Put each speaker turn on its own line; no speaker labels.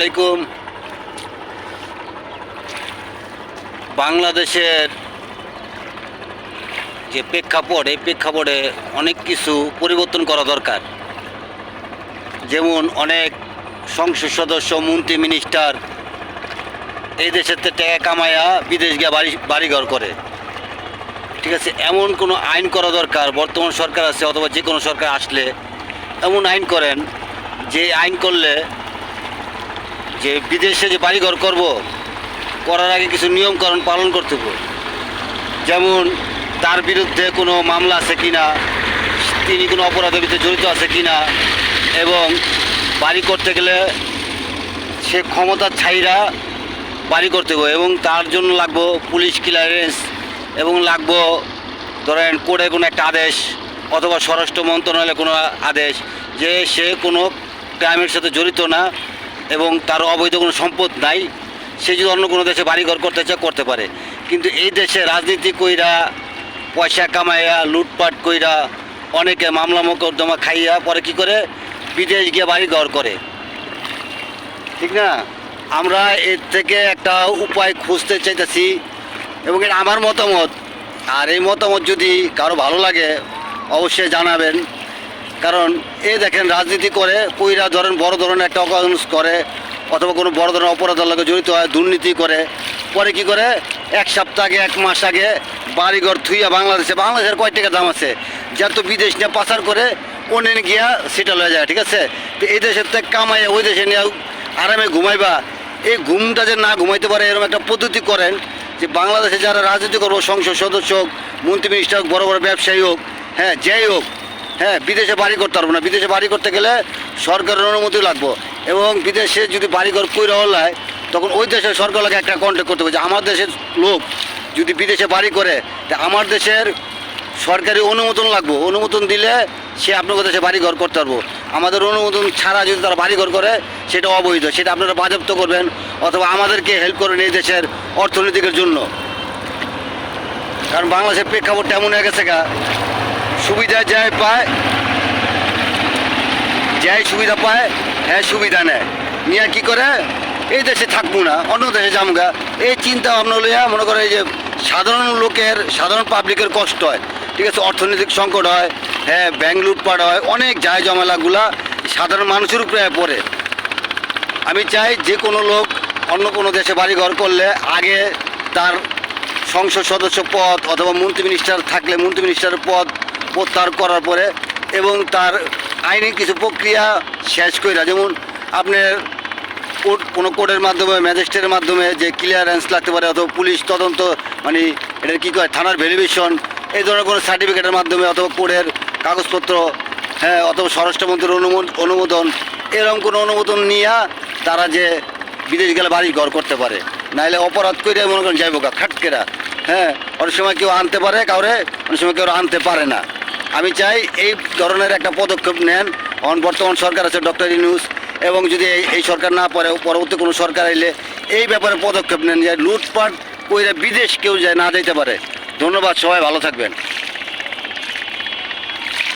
আলাইকুম। বাংলাদেশের যে প্রেক্ষাপট, এই প্রেক্ষাপটে অনেক কিছু পরিবর্তন করা দরকার। যেমন অনেক সংসদ সদস্য, মন্ত্রী মিনিস্টার এই দেশের টাকা কামায়া বিদেশ গিয়ে বাড়ি, বাড়িঘর করে। ঠিক আছে, এমন কোনো আইন করা দরকার, বর্তমান সরকার আছে অথবা যে কোনো সরকার আসলে এমন আইন করেন যে আইন করলে যে বিদেশে যে বাড়িঘর করব, করার আগে কিছু নিয়মকানুন পালন করতে হবে। যেমন, তার বিরুদ্ধে কোনো মামলা আছে কি না তিনি কোনো অপরাধের ভিতরে জড়িত আছে কি না এবং বাড়ি করতে গেলে সে ক্ষমতার ছাইরা বাড়ি করতে হবে, এবং তার জন্য লাগবো পুলিশ ক্লিয়ারেন্স, এবং লাগবো ধরেন কোর্টে কোনো একটা আদেশ, অথবা স্বরাষ্ট্র মন্ত্রণালয়ে কোনো আদেশ, যে সে কোনো ক্রাইমের সাথে জড়িত না এবং তার অবৈধ কোনো সম্পদ নাই। সে যদি অন্য কোনো দেশে বাড়িঘর করতে চায়, করতে পারে। কিন্তু এই দেশে রাজনীতি কইরা, পয়সা কামাইয়া, লুটপাট কইরা, অনেকে মামলা মোকদ্দমা খাইয়া পরে কি করে? বিদেশ গিয়ে বাড়িঘর করে। ঠিক না? আমরা এর থেকে একটা উপায় খুঁজতে চাইতেছি এবং এটা আমার মতামত। আর এই মতামত যদি কারও ভালো লাগে, অবশ্যই জানাবেন। কারণ এ দেখেন রাজনীতি করে, কইরা ধরেন বড় ধরনের একটা অকাউন্স করে, অথবা কোনো বড় ধরনের অপরাধের লগে জড়িত হয়, দুর্নীতি করে, পরে কি করে? এক সপ্তাহ আগে, এক মাস আগে বাড়িঘর থুইয়া বাংলাদেশে, বাংলাদেশের কয় টাকা দাম আছে। যার তো বিদেশ নিয়ে পাচার করে ওনে গিয়া সেটেল হয়ে যায়, ঠিক আছে? তো এই দেশের থেকে কামাইয়া ওই দেশে নিয়ে আরামে ঘুমাইবা। এই ঘুমটা যে না ঘুমাইতে পারে, এরকম একটা পদ্ধতি করেন যে বাংলাদেশে যারা রাজনীতি করব, সংসদ সদস্য হোক, মন্ত্রী মিনিস্টার হোক, বড় বড় ব্যবসায়ী হোক হ্যাঁ যাই হোক হ্যাঁ বিদেশে বাড়ি করতে পারব না। বিদেশে বাড়ি করতে গেলে সরকারের অনুমতি লাগবো। এবং বিদেশে যদি বাড়ি বাড়িঘর কইরা হয় তখন ওই দেশের সরকার লাগে একটা কন্ট্যাক্ট করতে হবে যে, আমার দেশের লোক যদি বিদেশে বাড়ি করে, তা আমার দেশের সরকারি অনুমোদন লাগবো। অনুমোদন দিলে সে আপনাদের দেশে বাড়িঘর করতে পারব। আমাদের অনুমোদন ছাড়া যদি তারা বাড়িঘর করে, সেটা অবৈধ। সেটা আপনারা বাজেপ্ত করবেন অথবা আমাদেরকে হেল্প করবেন এই দেশের অর্থনীতিকের জন্য। কারণ বাংলাদেশের প্রেক্ষাপটটা এমন হয়ে গেছে সুবিধা যায় পায়। যাই সুবিধা পায় হ্যাঁ সুবিধা নেয়। নিয়ে কি করে? এই দেশে থাকব না, অন্য দেশে যামগা। এই চিন্তা ভাবনা লইয়া মনে করে এই যে সাধারণ লোকের, সাধারণ পাবলিকের কষ্ট হয়। ঠিক আছে, অর্থনৈতিক সংকট হয় হ্যাঁ ব্যাংক লুটপাট হয়, অনেক যায় জমালাগুলা সাধারণ মানুষের উপরে পড়ে। আমি চাই যে কোনো লোক অন্য কোনো দেশে বাড়ি ঘর করলে আগে তার সংসদ সদস্য পদ অথবা মন্ত্রী মিনিস্টার থাকলে মন্ত্রী মিনিস্টারের পদ প্রত্যাহার করার পরে এবং তার আইনি কিছু প্রক্রিয়া শেষ কইরা, যেমন আপনার কোর্ট, কোনো কোর্টের মাধ্যমে, ম্যাজিস্ট্রেটের মাধ্যমে যে ক্লিয়ারেন্স লাগতে পারে অথবা পুলিশ তদন্ত মানে এটা কী কয়, থানার ভেরিফিকেশন এই ধরনের কোনো সার্টিফিকেটের মাধ্যমে অথবা কোর্টের কাগজপত্র হ্যাঁ অথবা স্বরাষ্ট্রমন্ত্রীর অনুমোদন, এরকম কোনো অনুমোদন নিয়ে তারা যে বিদেশ গেলে বাড়ি ঘর করতে পারে। নাহলে অপরাধ করে মনে করেন যাইব খাটকেরা হ্যাঁ অনেক সময় কেউ আনতে পারে কাউরে, অনেক সময় কেউ আনতে পারে না। আমি চাই এই ধরনের একটা পদক্ষেপ নেন। বর্তমান সরকার আছে ডক্টর ইউনুস, এবং যদি এই এই সরকার না পারে, পরবর্তী কোনো সরকার এলে এই ব্যাপারে পদক্ষেপ নেন যে লুটপাট কইরা বিদেশ কেউ যায় না যেতে পারে। ধন্যবাদ, সবাই ভালো থাকবেন।